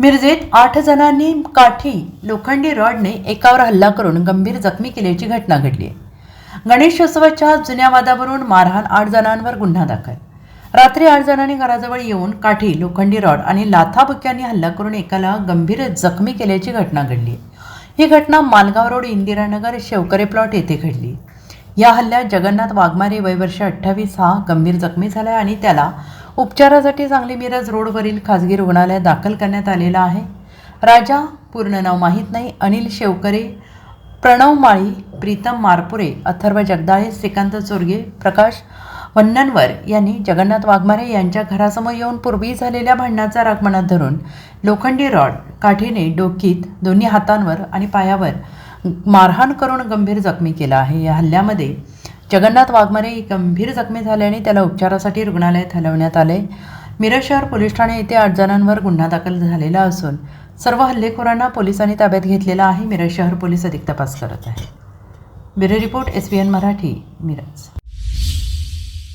मिरजेत आठ जणांनी काठी लोखंडी रॉडने एकावर हल्ला करून गंभीर जखमी केल्याची घटना घडली आहे. गणेशोत्सवाच्या जुन्या वादावरून मारहाण आठ जणांवर गुन्हा दाखल. रात्री आठ जणांनी घराजवळ येऊन काठी लोखंडी रॉड आणि लाथाबुक्यांनी हल्ला करून एकाला गंभीर जखमी केल्याची घटना घडली ही घटना मालगाव रोड इंदिरानगर शेवकरे प्लॉट येथे घडली या हल्ल्यात जगन्नाथ वाघमारे वय वर्ष अठ्ठावीस हा गंभीर जखमी झाला आहे आणि त्याला उपचारासाठी सांगली मिरज रोडवरील खाजगी रुग्णालयात दाखल करण्यात आलेला आहे. राजा पूर्ण नाव माहीत नाही अनिल शेवकरे प्रणव माळी प्रीतम मारपुरे अथर्व जगदाळे श्रीकांत चोरगे प्रकाश वन्ननवर यांनी जगन्नाथ वाघमारे यांच्या घरासमोर येऊन पूर्वी झालेल्या भांडणाचा राग मनात धरून लोखंडी रॉड काठीने डोकीत दोन्ही हातांवर आणि पायावर मारहाण करून गंभीर जखमी केला आहे. या हल्ल्यामध्ये जगन्नाथ वाघमारे गंभीर जखमी झाल्याने त्याला उपचारासाठी रुग्णालयात हलवण्यात आले. मिरज शहर पोलीस ठाणे येथे आठ जणांवर गुन्हा दाखल झालेला असून सर्व हल्लेखोरांना पोलिसांनी ताब्यात घेतलेला आहे. मिरज शहर पोलीस अधिक तपास करत आहे. Bureau report S. B N. Marathi Miraj.